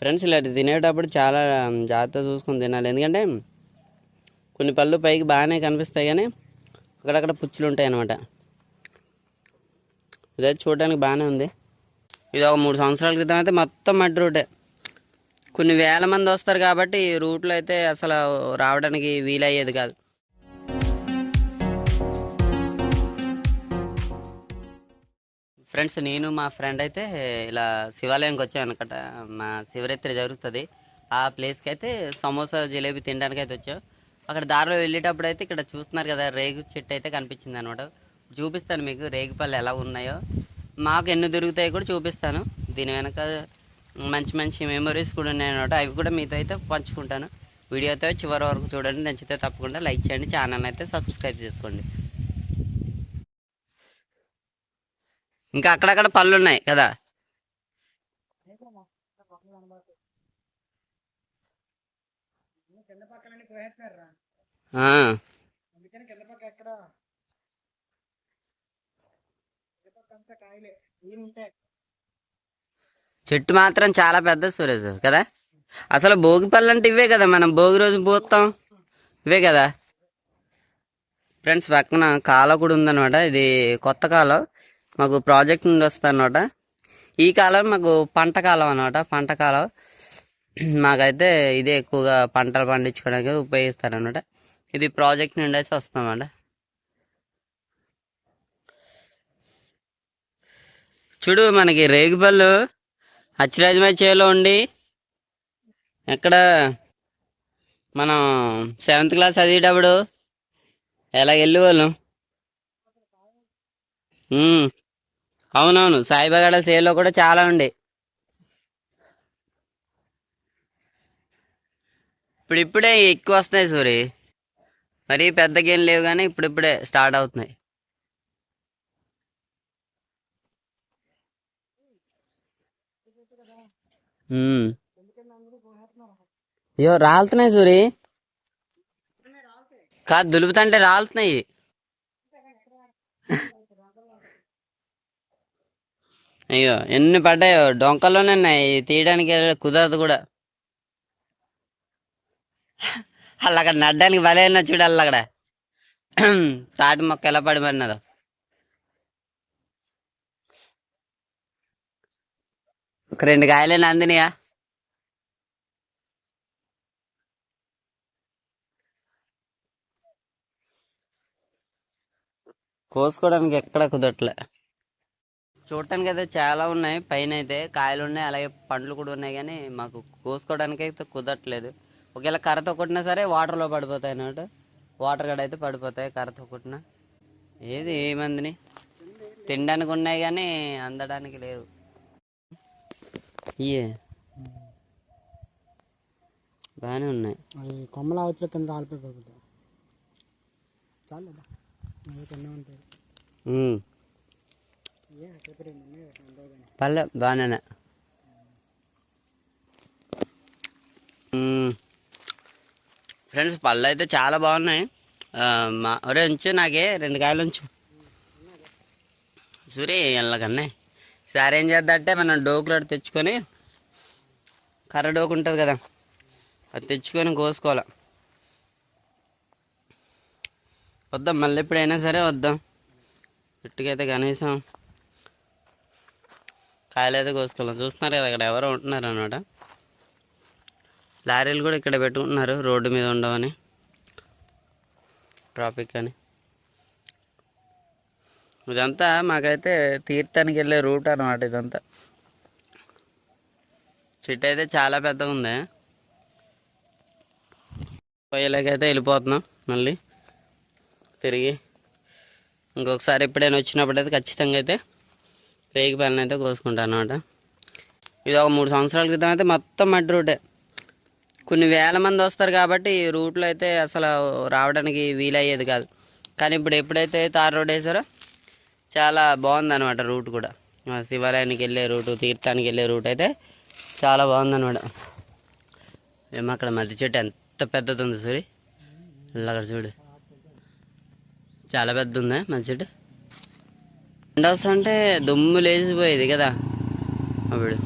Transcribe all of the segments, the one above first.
Friends ఇలా తినేటప్పుడు చాలా జాగ్రత్త చూసుకొని తినాలి. ఎందుకంటే కొన్ని పళ్ళు పైకి బాగానే కనిపిస్తాయి కానీ అక్కడక్కడ పుచ్చులు ఉంటాయి అన్నమాట. ఇదైతే చూడడానికి బాగానే ఉంది. ఇది ఒక మూడు సంవత్సరాల క్రితం అయితే మొత్తం మట్టి రూటే. కొన్ని వేల మంది వస్తారు కాబట్టి ఈ రూట్లో అయితే అసలు రావడానికి వీలయ్యేది కాదు. ఫ్రెండ్స్ నేను మా ఫ్రెండ్ అయితే ఇలా శివాలయంకి వచ్చాం అనమాట మా శివరాత్రి జరుగుతుంది. ఆ ప్లేస్కి అయితే సమోసా జిలేబీ తినడానికి అయితే వచ్చాం. అక్కడ దారిలో వెళ్ళేటప్పుడు అయితే ఇక్కడ చూస్తున్నారు కదా రేగు చెట్టు అయితే కనిపించింది అనమాట చూపిస్తాను మీకు రేగు పళ్ళు ఎలా ఉన్నాయో. మాకు ఎన్ని దొరుకుతాయో కూడా చూపిస్తాను. దీని వెనక మంచి మంచి మెమరీస్ కూడా ఉన్నాయన్నమాట. అవి కూడా మీతో అయితే పంచుకుంటాను. వీడియో అయితే చివరి వరకు చూడండి. నచ్చితే తప్పకుండా లైక్ చేయండి. ఛానల్ అయితే సబ్స్క్రైబ్ చేసుకోండి. ఇంకా అక్కడక్కడ పళ్ళు ఉన్నాయి కదా చెట్టు మాత్రం చాలా పెద్ద సురేష్ కదా. అసలు భోగి పళ్ళు అంటే ఇవే కదా మనం భోగి రోజు పోతాం ఇవే కదా. ఫ్రెండ్స్ పక్కన కాలువ కూడా ఉందన్నమాట. ఇది కొత్త కాలం. మాకు ప్రాజెక్ట్ నుండి వస్తుందన్నమాట ఈ కాలం మాకు పంట కాలం అనమాట పంట కాలం. మాకైతే ఇదే ఎక్కువగా పంటలు పండించుకోవడానికి ఉపయోగిస్తారనమాట ఇది ప్రాజెక్ట్ నుండి అయితే వస్తామన్నమాట చూడు మనకి రేగుపళ్ళు అచ్చిరాజమయ్య చేలో ఉండి ఎక్కడ మనం సెవెంత్ క్లాస్ చదివేటప్పుడు ఎలా వెళ్ళేవాళ్ళం? వాళ్ళం అవునవును సాయిబాగడ సేల్లో కూడా చాలా ఉండే. ఇప్పుడు ఇప్పుడే ఎక్కువ వస్తున్నాయి సూరి. మరీ పెద్దగేం లేవు కానీ ఇప్పుడిప్పుడే స్టార్ట్ అవుతున్నాయి. అయ్యో రాలుతున్నాయి సూరి. కాదు దులుపుతంటే రాలుతున్నాయి. అయ్యో ఎన్ని పడ్డాయో. డొంకల్లోనే ఉన్నాయి. తీయడానికి కుదరదు కూడా. అల్ల అక్కడ నడ్డానికి భలే అయినా చూడు అక్కడ తాటి మొక్క ఎలా పడిపడినదో ఒక రెండు కాయలే అందినయా కోసుకోవడానికి ఎక్కడ కుదరట్లే. చూడటానికి అయితే చాలా ఉన్నాయి. పైన అయితే కాయలు ఉన్నాయి అలాగే పండ్లు కూడా ఉన్నాయి కానీ మాకు కోసుకోవడానికి అయితే కుదరట్లేదు. ఒకవేళ కర్రతో కొట్టినా సరే వాటర్లో పడిపోతాయి అన్నట్టు వాటర్ గడ అయితే పడిపోతాయి కర్రతో కొట్టినా ఏది ఏమందిని తినడానికి ఉన్నాయి కానీ అందడానికి లేవు. ఇయే. బాగానే ఉన్నాయి. కొమ్మల కింద రాలిపోయి చాలు ఉంటాయి ఉమ్. ఏ పేపర్ ఉన్నాయి ఉండవు కానీ పర్లే బాగానే. ఫ్రెండ్స్ పళ్ళు అయితే చాలా బాగున్నాయి. మా ఒరే ఉంచు నాకే రెండు కాయలు ఉంచు. సూరి ఎల్లకన్నే సార్ ఏం చేద్దంటే మనం డోకులాడు తెచ్చుకొని కర్ర డోకు ఉంటుంది కదా అది తెచ్చుకొని కోసుకోవాలి. వద్దాం మళ్ళీ ఎప్పుడైనా సరే వద్దాం. చెట్టుకైతే కనీసం కాయలు అయితే కోసుకోవాలి చూస్తున్నారు కదా ఇక్కడ ఎవరో ఉంటున్నారు అనమాట లారీలు కూడా ఇక్కడ పెట్టుకుంటున్నారు రోడ్డు మీద ఉండవని. ట్రాఫిక్ అని. ఇదంతా మాకైతే తీర్థానికి వెళ్ళే రూట్ అనమాట ఇదంతా. చెట్టు అయితే చాలా పెద్దగా ఉంది. పోయేలాగైతే వెళ్ళిపోతున్నాం మళ్ళీ తిరిగి. ఇంకొకసారి ఎప్పుడైనా వచ్చినప్పుడు అయితే ఖచ్చితంగా అయితే రేగి పళ్ళని అయితే కోసుకుంటాను అనమాట ఇది ఒక మూడు సంవత్సరాల క్రితం అయితే మొత్తం మట్టి రూటే. కొన్ని వేల మంది వస్తారు కాబట్టి ఈ రూట్లో అయితే అసలు రావడానికి వీలయ్యేది కాదు. కానీ ఇప్పుడు ఎప్పుడైతే తార్ రోడ్ వేసారో చాలా బాగుందన్నమాట రూట్ కూడా. శివాలయానికి వెళ్ళే రూటు తీర్థానికి వెళ్ళే రూట్ అయితే చాలా బాగుందన్నమాట ఏమో అక్కడ మధ్య చెట్టు ఎంత పెద్దది ఉంది సూరి. అక్కడ చూడు. చాలా పెద్ద ఉంది మధ్య చెట్టు? ఎండ వస్తుంటే దుమ్ము లేచిపోయేది కదా. అప్పుడు.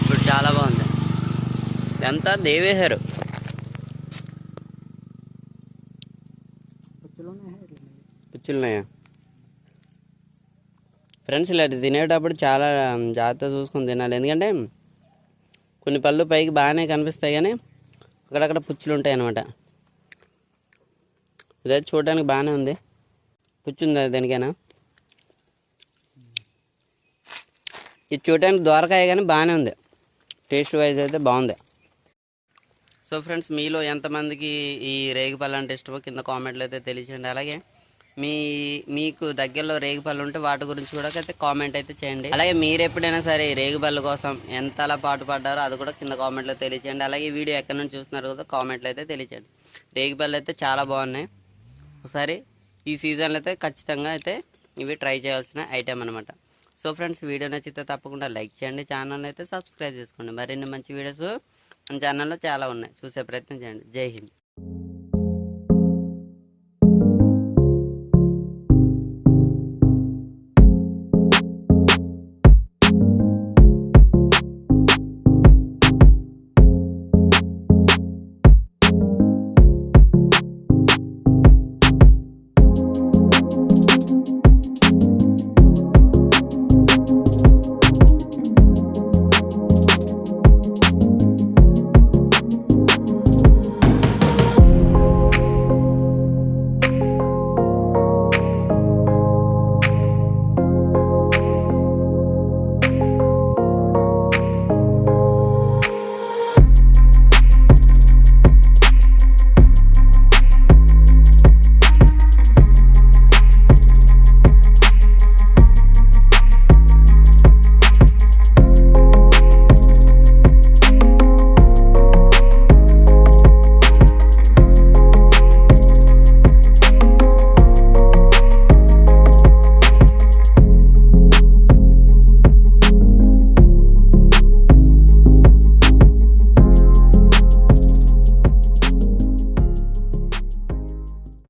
ఇప్పుడు చాలా బాగుంది. ఎంత దేవేశారు పిచ్చులున్నాయా? పుచ్చులున్నాయా ఫ్రెండ్స్ ఇలాంటి తినేటప్పుడు చాలా జాగ్రత్త చూసుకొని తినాలి. ఎందుకంటే కొన్ని పళ్ళు పైకి బాగానే కనిపిస్తాయి కానీ అక్కడక్కడ పుచ్చులు ఉంటాయి అన్నమాట. ఇదైతే చూడడానికి బాగానే ఉంది. పుచ్చు ఉందా దేనికైనా? ఇది చూడడానికి దోరకాయ కానీ బాగానే ఉంది. టేస్ట్ వైజ్ అయితే బాగుంది. సో ఫ్రెండ్స్ మీలో ఎంతమందికి ఈ రేగిపళ్ళు అంటే ఇష్టమో కింద కామెంట్లు అయితే తెలియచేయండి. అలాగే మీ మీకు దగ్గరలో రేగిపళ్ళు ఉంటే వాటి గురించి కూడా అయితే కామెంట్ అయితే చేయండి. అలాగే మీరు ఎప్పుడైనా సరే ఈ రేగిపళ్ళు కోసం ఎంతలా పాటు పడ్డారో అది కూడా కింద కామెంట్లో తెలియచేయండి. అలాగే ఈ వీడియో ఎక్కడి నుంచి చూస్తున్నారు కదా కామెంట్లో అయితే తెలియచేయండి. రేగిపళ్ళు అయితే చాలా బాగున్నాయి. ఒకసారి ఈ సీజన్లో అయితే ఖచ్చితంగా అయితే ఇవి ట్రై చేయాల్సిన ఐటెం అనమాట సో ఫ్రెండ్స్ వీడియో నచ్చితే తప్పకుండా లైక్ చేయండి ఛానల్ అయితే సబ్స్క్రైబ్ చేసుకోండి. మరిన్ని మంచి వీడియోస్ మన ఛానల్లో చాలా ఉన్నాయి. చూసే ప్రయత్నం చేయండి. జై హింద్.